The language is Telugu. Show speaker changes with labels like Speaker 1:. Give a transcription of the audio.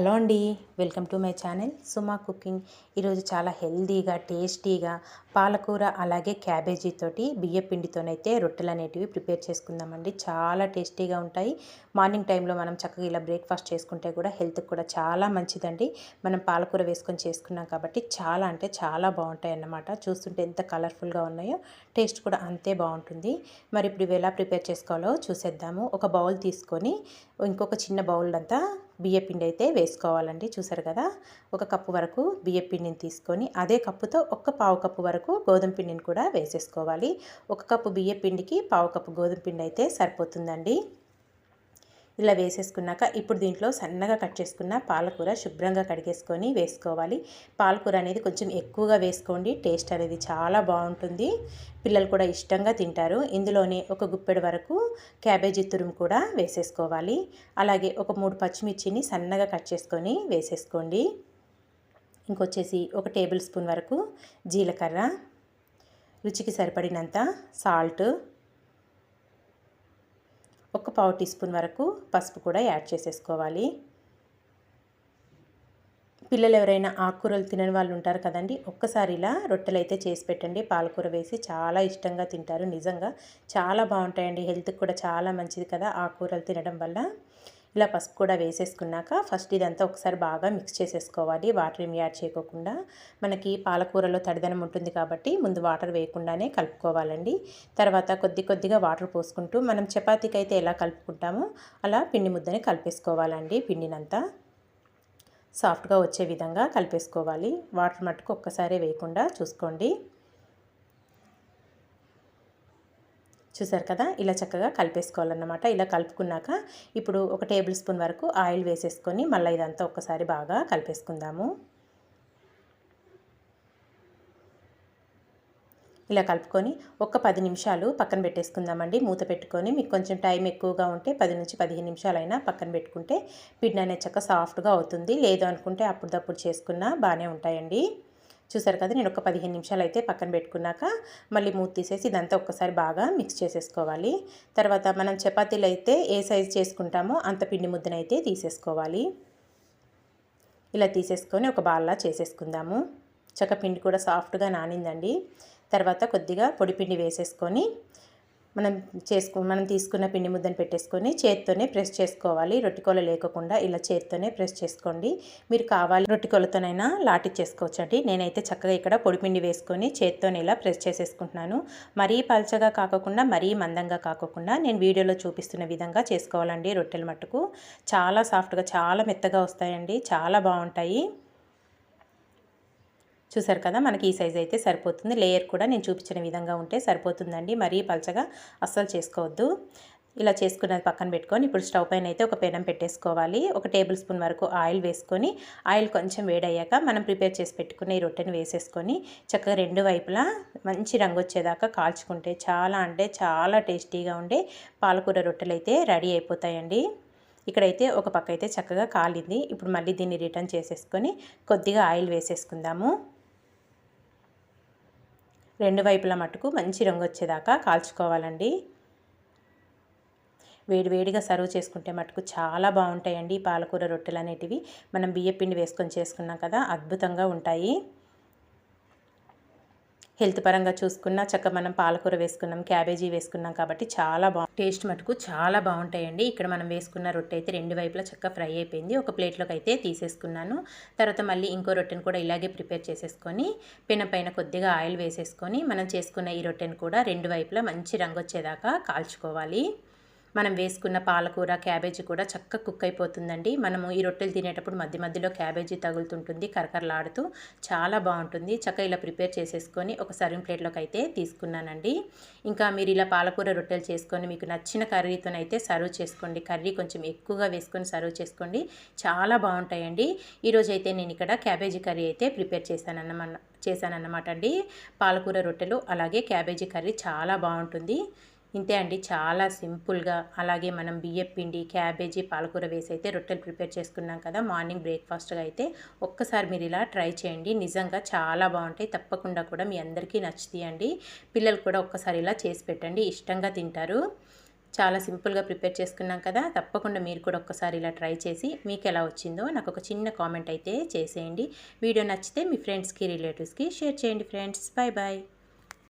Speaker 1: హలో అండి welcome to my channel Suma cooking. ఈరోజు చాలా హెల్దీగా టేస్టీగా పాలకూర అలాగే క్యాబేజీ తోటి బియ్య పిండితోనైతే రొట్టెలు అనేటివి ప్రిపేర్ చేసుకుందామండి. చాలా టేస్టీగా ఉంటాయి. మార్నింగ్ టైంలో మనం చక్కగా ఇలా బ్రేక్ఫాస్ట్ చేసుకుంటే కూడా హెల్త్కి కూడా చాలా మంచిదండి. మనం పాలకూర వేసుకొని చేసుకున్నాం కాబట్టి చాలా అంటే చాలా బాగుంటాయి అన్నమాట. చూస్తుంటే ఎంత కలర్ఫుల్గా ఉన్నాయో టేస్ట్ కూడా అంతే బాగుంటుంది. మరి ఇప్పుడు ఇవి ఎలా ప్రిపేర్ చేసుకోవాలో చూసేద్దాము. ఒక బౌల్ తీసుకొని ఇంకొక చిన్న బౌల్ అంతా బియ్యపిండి అయితే వేసుకోవాలండి. చూసారు కదా? ఒక కప్పు వరకు బియ్యపిండిని తీసుకొని అదే కప్పుతో ఒక పావు కప్పు వరకు గోధుమ పిండిని కూడా వేసేసుకోవాలి. ఒక కప్పు బియ్యపిండికి పావు కప్పు గోధుమ పిండి అయితే సరిపోతుందండి. ఇలా వేసేసుకున్నాక ఇప్పుడు దీంట్లో సన్నగా కట్ చేసుకున్న పాలకూర శుభ్రంగా కడిగేసుకొని వేసుకోవాలి. పాలకూర అనేది కొంచెం ఎక్కువగా వేసుకోండి టేస్ట్ అనేది చాలా బాగుంటుంది. పిల్లలు కూడా ఇష్టంగా తింటారు. ఇందులోనే ఒక గుప్పెడు వరకు క్యాబేజీ తురుము కూడా వేసేసుకోవాలి. అలాగే ఒక మూడు పచ్చిమిర్చిని సన్నగా కట్ చేసుకొని వేసేసుకోండి. ఇంకొచ్చేసి ఒక టేబుల్ స్పూన్ వరకు జీలకర్ర రుచికి సరిపడినంత సాల్ట్ ఒక పావు టీ స్పూన్ వరకు పసుపు కూడా యాడ్ చేసేసుకోవాలి. పిల్లలు ఎవరైనా ఆకుకూరలు తినని వాళ్ళు ఉంటారు కదండి ఒక్కసారి ఇలా రొట్టెలు అయితే చేసి పెట్టండి. పాలకూర వేసి చాలా ఇష్టంగా తింటారు నిజంగా చాలా బాగుంటాయండి. హెల్త్కి కూడా చాలా మంచిది కదా ఆకుకూరలు తినడం వల్ల. ఇలా పసుపు కూడా వేసేసుకున్నాక ఫస్ట్ ఇదంతా ఒకసారి బాగా మిక్స్ చేసేసుకోవాలి. వాటర్ ఏమి యాడ్ చేయకోకుండా. మనకి పాలకూరలో తడిదనం ఉంటుంది కాబట్టి ముందు వాటర్ వేయకుండానే కలుపుకోవాలండి. తర్వాత కొద్ది కొద్దిగా వాటర్ పోసుకుంటూ మనం చపాతీకి అయితే ఎలా కలుపుకుంటామో అలా పిండి ముద్దని కలిపేసుకోవాలండి పిండినంతా. సాఫ్ట్గా వచ్చే విధంగా కలిపేసుకోవాలి. వాటర్ మట్టుకు ఒక్కసారి వేయకుండా చూసుకోండి. చూసారు కదా? ఇలా చక్కగా కలిపేసుకోవాలన్నమాట. ఇలా కలుపుకున్నాక ఇప్పుడు ఒక టేబుల్ స్పూన్ వరకు ఆయిల్ వేసేసుకొని మళ్ళీ ఇదంతా ఒక్కసారి బాగా కలిపేసుకుందాము. ఇలా కలుపుకొని ఒక పది నిమిషాలు పక్కన పెట్టేసుకుందామండి. మూత పెట్టుకొని మీకు కొంచెం టైం ఎక్కువగా ఉంటే పది నుంచి పదిహేను నిమిషాలైనా పక్కన పెట్టుకుంటే పిండి అనేది చక్క సాఫ్ట్గా అవుతుంది. లేదు అనుకుంటే అప్పుడప్పుడు చేసుకున్నా బాగానే ఉంటాయండి. చూసారు కదా నేను ఒక పదిహేను నిమిషాలు అయితే పక్కన పెట్టుకున్నాక మళ్ళీ మూత తీసేసి ఇదంతా ఒక్కసారి బాగా మిక్స్ చేసేసుకోవాలి. తర్వాత మనం చపాతీలు అయితే ఏ సైజు చేసుకుంటామో అంత పిండి ముద్దనైతే తీసేసుకోవాలి. ఇలా తీసేసుకొని ఒక బాల్లా చేసేసుకుందాము. చక్కపిండి కూడా సాఫ్ట్గా నానిందండి. తర్వాత కొద్దిగా పొడిపిండి వేసేసుకొని మనం చేసుకో మనం తీసుకున్న పిండి ముద్దను పెట్టేసుకొని చేత్తోనే ప్రెస్ చేసుకోవాలి. రొట్టికోల లేకుండా ఇలా చేత్తోనే ప్రెస్ చేసుకోండి. మీరు కావాలి రొట్టికోలతోనైనా లాటి చేసుకోవచ్చండి. నేనైతే చక్కగా ఇక్కడ పొడిపిండి వేసుకొని చేత్తోనే ఇలా ప్రెస్ చేసేసుకుంటున్నాను. మరీ పల్చగా కాకుండా మరీ మందంగా కాకుండా నేను వీడియోలో చూపిస్తున్న విధంగా చేసుకోవాలండి రొట్టెల మట్టుకు. చాలా సాఫ్ట్గా చాలా మెత్తగా వస్తాయండి. చాలా బాగుంటాయి. చూసారు కదా మనకి ఈ సైజ్ అయితే సరిపోతుంది. లేయర్ కూడా నేను చూపించిన విధంగా ఉంటే సరిపోతుందండి. మరీ పలచగా అస్సలు చేసుకోవద్దు. ఇలా చేసుకున్నది పక్కన పెట్టుకొని ఇప్పుడు స్టవ్ పైన అయితే ఒక పెనం పెట్టేసుకోవాలి. ఒక టేబుల్ స్పూన్ వరకు ఆయిల్ వేసుకొని ఆయిల్ కొంచెం వేడయ్యాక మనం ప్రిపేర్ చేసి పెట్టుకున్న ఈ రొట్టెని వేసేసుకొని చక్కగా రెండు వైపులా మంచి రంగు వచ్చేదాకా కాల్చుకుంటే చాలా అంటే చాలా టేస్టీగా ఉండే పాలకూర రొట్టెలు అయితే రెడీ అయిపోతాయండి. ఇక్కడైతే ఒక పక్క అయితే చక్కగా కాలింది. ఇప్పుడు మళ్ళీ దీన్ని రిటర్న్ చేసేసుకొని కొద్దిగా ఆయిల్ వేసేసుకుందాము. రెండు వైపుల మటుకు మంచి రంగు వచ్చేదాకా కాల్చుకోవాలండి. వేడి వేడిగా సర్వ్ చేసుకుంటే మటుకు చాలా బాగుంటాయండి పాలకూర రొట్టెలు అనేటివి మనం బియ్యపిండి వేసుకొని చేసుకున్నాం కదా అద్భుతంగా ఉంటాయి. హెల్త్ పరంగా చూసుకున్నా చక్క మనం పాలకూర వేసుకున్నాం క్యాబేజీ వేసుకున్నాం కాబట్టి చాలా బాగుంది టేస్ట్ మటుకు చాలా బాగుంటాయండి. ఇక్కడ మనం వేసుకున్న రొట్టె అయితే రెండు వైపులా చక్క ఫ్రై అయిపోయింది. ఒక ప్లేట్లోకి అయితే తీసేసుకున్నాను. తర్వాత మళ్ళీ ఇంకో రొట్టెను కూడా ఇలాగే ప్రిపేర్ చేసేసుకొని పెన పైన కొద్దిగా ఆయిల్ వేసేసుకొని మనం చేసుకున్న ఈ రొట్టెను కూడా రెండు వైపులా మంచి రంగు వచ్చేదాకా కాల్చుకోవాలి. మనం వేసుకున్న పాలకూర క్యాబేజీ కూడా చక్కగా కుక్ అయిపోతుందండి. మనము ఈ రొట్టెలు తినేటప్పుడు మధ్య మధ్యలో క్యాబేజీ తగులుతుంటుంది కరకరలాడుతూ చాలా బాగుంటుంది. చక్క ఇలా ప్రిపేర్ చేసేసుకొని ఒక సర్వింగ్ ప్లేట్లోకి అయితే తీసుకున్నానండి. ఇంకా మీరు ఇలా పాలకూర రొట్టెలు చేసుకొని మీకు నచ్చిన కర్రీతోనైతే సర్వ్ చేసుకోండి. కర్రీ కొంచెం ఎక్కువగా వేసుకొని సర్వ్ చేసుకోండి. చాలా బాగుంటాయండి. ఈరోజు అయితే నేను ఇక్కడ క్యాబేజీ కర్రీ అయితే ప్రిపేర్ చేశానన్నమాట చేశానన్నమాట అండి పాలకూర రొట్టెలు అలాగే క్యాబేజీ కర్రీ చాలా బాగుంటుంది. ఇంతే అండి. చాలా సింపుల్గా అలాగే మనం బియ్యం పిండి క్యాబేజీ పాలకూర వేసి అయితే రొట్టెలు ప్రిపేర్ చేసుకున్నాం కదా మార్నింగ్ బ్రేక్ఫాస్ట్గా అయితే ఒక్కసారి మీరు ఇలా ట్రై చేయండి. నిజంగా చాలా బాగుంటాయి. తప్పకుండా కూడా మీ అందరికీ నచ్చుతాయండి పిల్లలు కూడా ఒక్కసారి ఇలా చేసి పెట్టండి. ఇష్టంగా తింటారు. చాలా సింపుల్గా ప్రిపేర్ చేసుకున్నాం కదా తప్పకుండా మీరు కూడా ఒక్కసారి ఇలా ట్రై చేసి మీకు ఎలా వచ్చిందో నాకు ఒక చిన్న కామెంట్ అయితే చేసేయండి. వీడియో నచ్చితే మీ ఫ్రెండ్స్కి రిలేటివ్స్కి షేర్ చేయండి ఫ్రెండ్స్. Bye bye